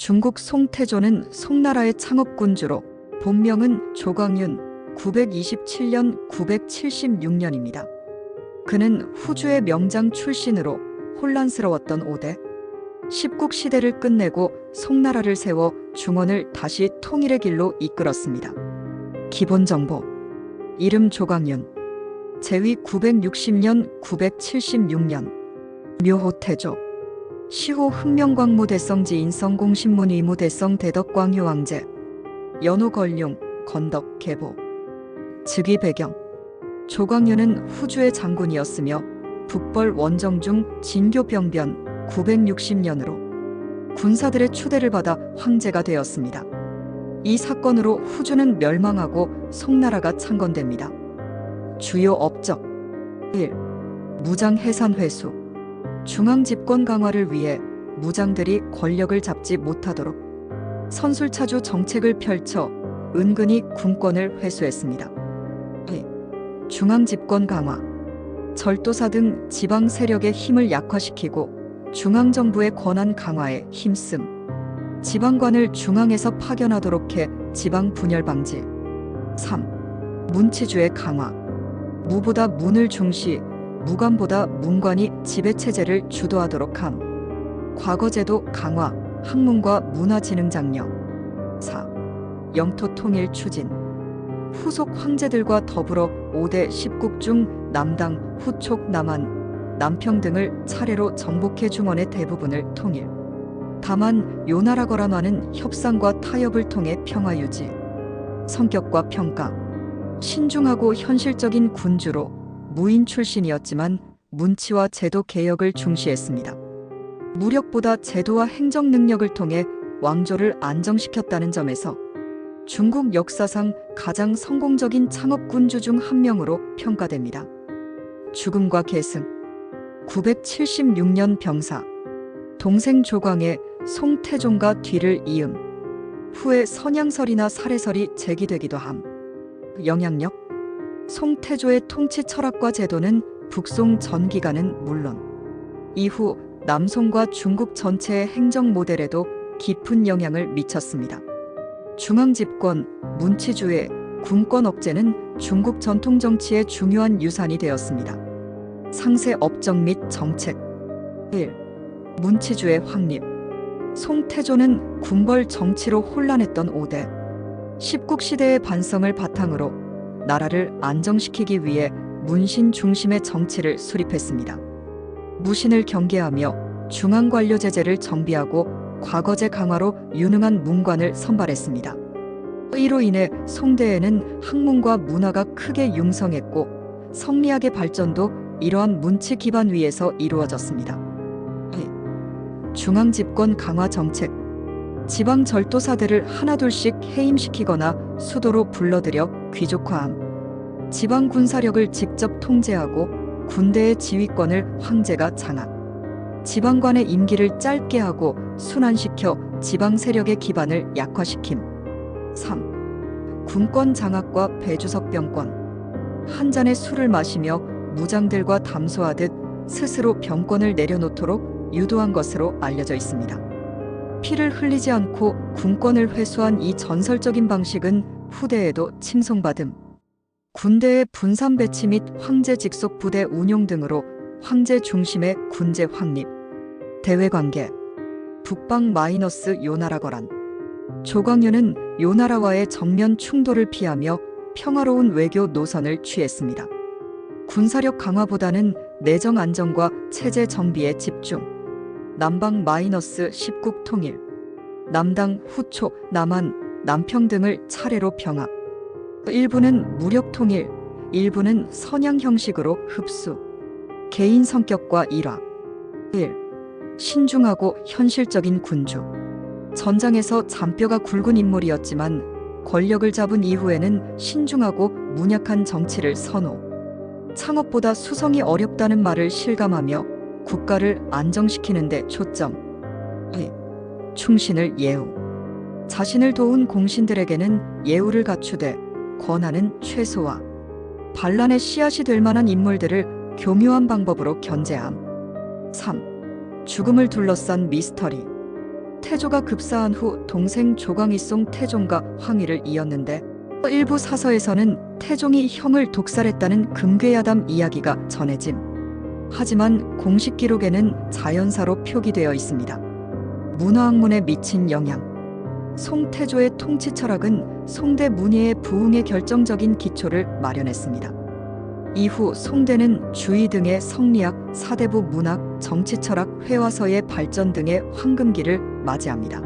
중국 송태조는 송나라의 창업군주로 본명은 조광윤 927년 976년입니다. 그는 후주의 명장 출신으로 혼란스러웠던 오대 십국 시대를 끝내고 송나라를 세워 중원을 다시 통일의 길로 이끌었습니다. 기본 정보 이름 조광윤 제위 960년 976년 묘호태조 시호 흑명광무 대성지 인성공신문 의무 대성 대덕광효 왕제 연호 걸룡 건덕 계보 즉위 배경 조광윤은 후주의 장군이었으며 북벌 원정중 진교병변 960년으로 군사들의 추대를 받아 황제가 되었습니다. 이 사건으로 후주는 멸망하고 송나라가 창건됩니다. 주요 업적 1. 무장 해산 회수 중앙 집권 강화를 위해 무장들이 권력을 잡지 못하도록 선술차주 정책을 펼쳐 은근히 군권을 회수했습니다. 2. 중앙 집권 강화 절도사 등 지방 세력의 힘을 약화시키고 중앙 정부의 권한 강화에 힘씀. 지방관을 중앙에서 파견하도록 해 지방 분열 방지. 3. 문치주의 강화. 무보다 문을 중시, 무관보다 문관이 지배체제를 주도하도록 함. 과거제도 강화, 학문과 문화진흥 장려. 4. 영토 통일 추진. 후속 황제들과 더불어 5대 10국 중 남당, 후촉, 남한, 남평 등을 차례로 정복해 중원의 대부분을 통일. 다만 요나라거라마는 협상과 타협을 통해 평화 유지. 성격과 평가. 신중하고 현실적인 군주로 무인 출신이었지만 문치와 제도 개혁을 중시했습니다. 무력보다 제도와 행정 능력을 통해 왕조를 안정시켰다는 점에서 중국 역사상 가장 성공적인 창업군주 중 한 명으로 평가됩니다. 죽음과 계승 976년 병사 동생 조광의 송태종과 뒤를 이음 후에 선양설이나 살해설이 제기되기도 함 영향력 송태조의 통치 철학과 제도는 북송 전 기간은 물론 이후 남송과 중국 전체의 행정 모델에도 깊은 영향을 미쳤습니다. 중앙 집권, 문치주의, 군권 억제는 중국 전통 정치의 중요한 유산이 되었습니다. 상세 업적 및 정책 1. 문치주의 확립 송태조는 군벌 정치로 혼란했던 5대 10국 시대의 반성을 바탕으로 나라를 안정시키기 위해 문신 중심의 정치를 수립했습니다. 무신을 경계하며 중앙관료 제재를 정비하고 과거제 강화로 유능한 문관을 선발했습니다. 이로 인해 송대에는 학문과 문화가 크게 융성했고 성리학의 발전도 이러한 문치 기반 위에서 이루어졌습니다. 중앙 집권 강화 정책 지방 절도사들을 하나둘씩 해임시키거나 수도로 불러들여 귀족화함. 지방 군사력을 직접 통제하고 군대의 지휘권을 황제가 장악. 지방관의 임기를 짧게 하고 순환시켜 지방 세력의 기반을 약화시킴. 3. 군권 장악과 배주석 병권. 한 잔의 술을 마시며 무장들과 담소하듯 스스로 병권을 내려놓도록 유도한 것으로 알려져 있습니다. 피를 흘리지 않고 군권을 회수한 이 전설적인 방식은 후대에도 칭송받음. 군대의 분산 배치 및 황제 직속 부대 운용 등으로 황제 중심의 군제 확립. 대외 관계. 북방 마이너스 요나라거란. 조광윤은 요나라와의 정면 충돌을 피하며 평화로운 외교 노선을 취했습니다. 군사력 강화보다는 내정 안정과 체제 정비에 집중. 남방 마이너스 10국 통일. 남당, 후초, 남한, 남평 등을 차례로 병합. 일부는 무력 통일, 일부는 선양 형식으로 흡수. 개인 성격과 일화. 1. 신중하고 현실적인 군주. 전장에서 잔뼈가 굵은 인물이었지만 권력을 잡은 이후에는 신중하고 문약한 정치를 선호. 창업보다 수성이 어렵다는 말을 실감하며 국가를 안정시키는 데 초점. 2. 충신을 예우. 자신을 도운 공신들에게는 예우를 갖추되 권한은 최소화. 반란의 씨앗이 될 만한 인물들을 교묘한 방법으로 견제함. 3. 죽음을 둘러싼 미스터리. 태조가 급사한 후 동생 조광이송 태종과 황위를 이었는데 일부 사서에서는 태종이 형을 독살했다는 금괴야담 이야기가 전해짐. 하지만 공식 기록에는 자연사로 표기되어 있습니다. 문화학문에 미친 영향. 송태조의 통치 철학은 송대 문예의 부흥에 결정적인 기초를 마련했습니다. 이후 송대는 주의 등의 성리학, 사대부 문학, 정치 철학, 회화서의 발전 등의 황금기를 맞이합니다.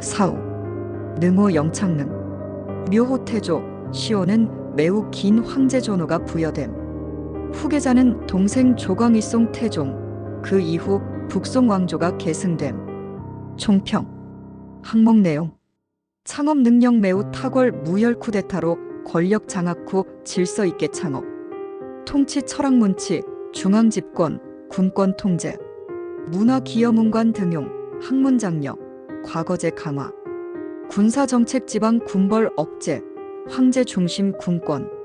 사후 능호 영창능 묘호태조 시호는 매우 긴 황제 전호가 부여됨. 후계자는 동생 조광이 송 태종 그 이후 북송 왕조가 계승됨. 총평. 항목 내용. 창업 능력 매우 탁월 무혈 쿠데타로 권력 장악 후 질서 있게 창업. 통치 철학 문치 중앙 집권 군권 통제. 문화 기여문관 등용 학문 장려 과거제 강화. 군사 정책 지방 군벌 억제 황제 중심 군권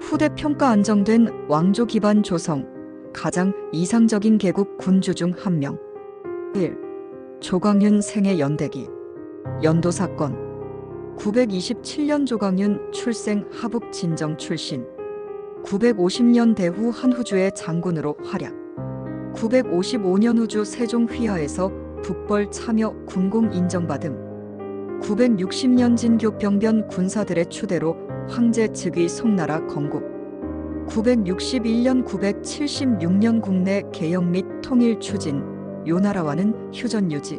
후대 평가 안정된 왕조 기반 조성 가장 이상적인 개국 군주 중 한 명. 1. 조광윤 생애 연대기. 연도 사건. 927년 조광윤 출생 하북 진정 출신. 950년 대후 한후주의 장군으로 활약. 955년 후주 세종 휘하에서 북벌 참여 군공 인정받음. 960년 진교 병변 군사들의 추대로 황제 즉위 송나라 건국. 961년 976년 국내 개혁 및 통일 추진. 요나라와는 휴전 유지.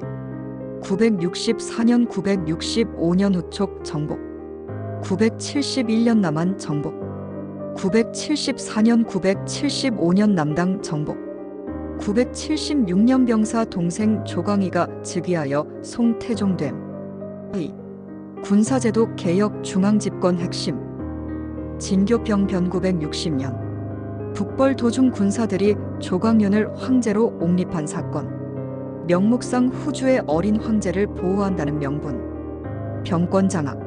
964년 965년 후촉 정복. 971년 남한 정복. 974년 975년 남당 정복. 976년 병사 동생 조광희가 즉위하여 송태종됨. 2. 군사제도 개혁 중앙집권 핵심. 진교병 변 960년. 북벌 도중 군사들이 조광윤을 황제로 옹립한 사건. 명목상 후주의 어린 황제를 보호한다는 명분. 병권 장악.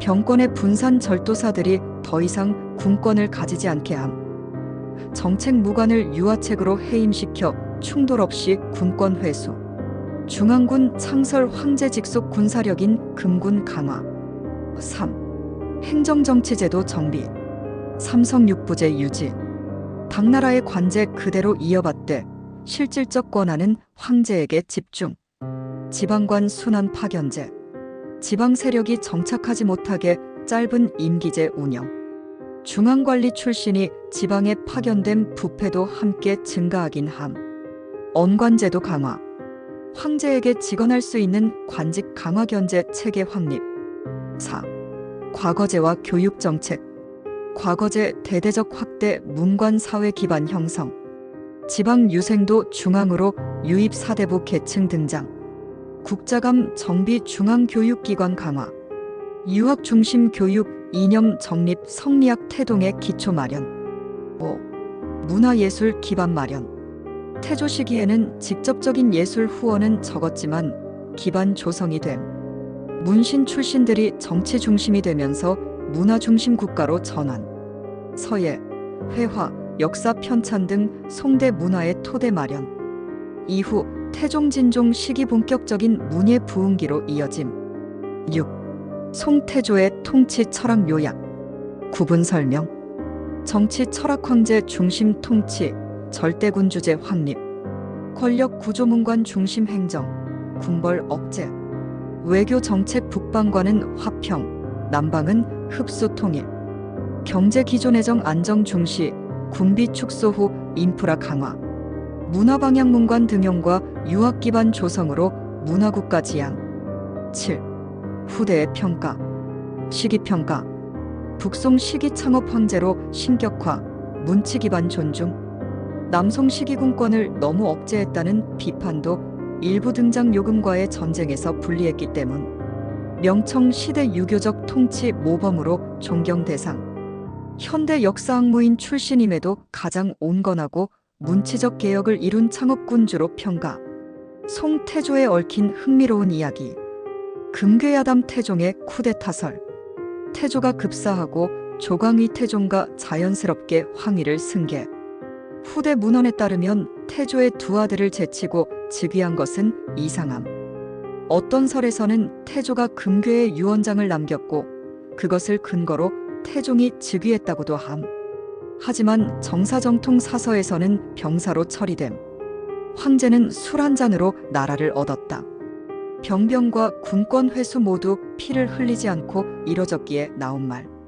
병권의 분산 절도사들이 더 이상 군권을 가지지 않게 함. 정책 무관을 유화책으로 해임시켜 충돌 없이 군권 회수 중앙군 창설 황제 직속 군사력인 금군 강화. 3. 행정정치제도 정비. 삼성육부제 유지. 당나라의 관제 그대로 이어받되 실질적 권한은 황제에게 집중. 지방관 순환 파견제. 지방 세력이 정착하지 못하게 짧은 임기제 운영. 중앙관리 출신이 지방에 파견된 부패도 함께 증가하긴 함. 언관제도 강화 황제에게 직언할 수 있는 관직 강화 견제 체계 확립. 4. 과거제와 교육 정책. 과거제 대대적 확대 문관 사회 기반 형성. 지방 유생도 중앙으로 유입 사대부 계층 등장. 국자감 정비 중앙교육기관 강화. 유학 중심 교육 이념 정립 성리학 태동의 기초 마련. 5. 문화예술 기반 마련 태조 시기에는 직접적인 예술 후원은 적었지만 기반 조성이 됨. 문신 출신들이 정치 중심이 되면서 문화 중심 국가로 전환. 서예, 회화, 역사 편찬 등 송대 문화의 토대 마련. 이후 태종 진종 시기 본격적인 문예 부흥기로 이어짐. 6. 송태조의 통치 철학 요약. 구분 설명. 정치 철학 황제 중심 통치 절대군 주제 확립 권력 구조문관 중심 행정 군벌 억제 외교 정책 북방과는 화평 남방은 흡수 통일 경제 기존의정 안정 중시 군비 축소 후 인프라 강화 문화 방향 문관 등용과 유학 기반 조성으로 문화국가 지향. 7. 후대의 평가 시기 평가. 북송 시기 창업 황제로 신격화 문치 기반 존중 남송 시기 군권을 너무 억제했다는 비판도 일부 등장 요금과의 전쟁에서 분리했기 때문 명청 시대 유교적 통치 모범으로 존경 대상 현대 역사학무인 출신임에도 가장 온건하고 문치적 개혁을 이룬 창업군주로 평가. 송태조에 얽힌 흥미로운 이야기. 금괴야담 태종의 쿠데타설. 태조가 급사하고 조광희 태종과 자연스럽게 황위를 승계. 후대 문헌에 따르면 태조의 두 아들을 제치고 즉위한 것은 이상함. 어떤 설에서는 태조가 금괴의 유언장을 남겼고 그것을 근거로 태종이 즉위했다고도 함. 하지만 정사정통 사서에서는 병사로 처리됨. 황제는 술 한 잔으로 나라를 얻었다. 병병과 군권 회수 모두 피를 흘리지 않고 이뤄졌기에 나온 말.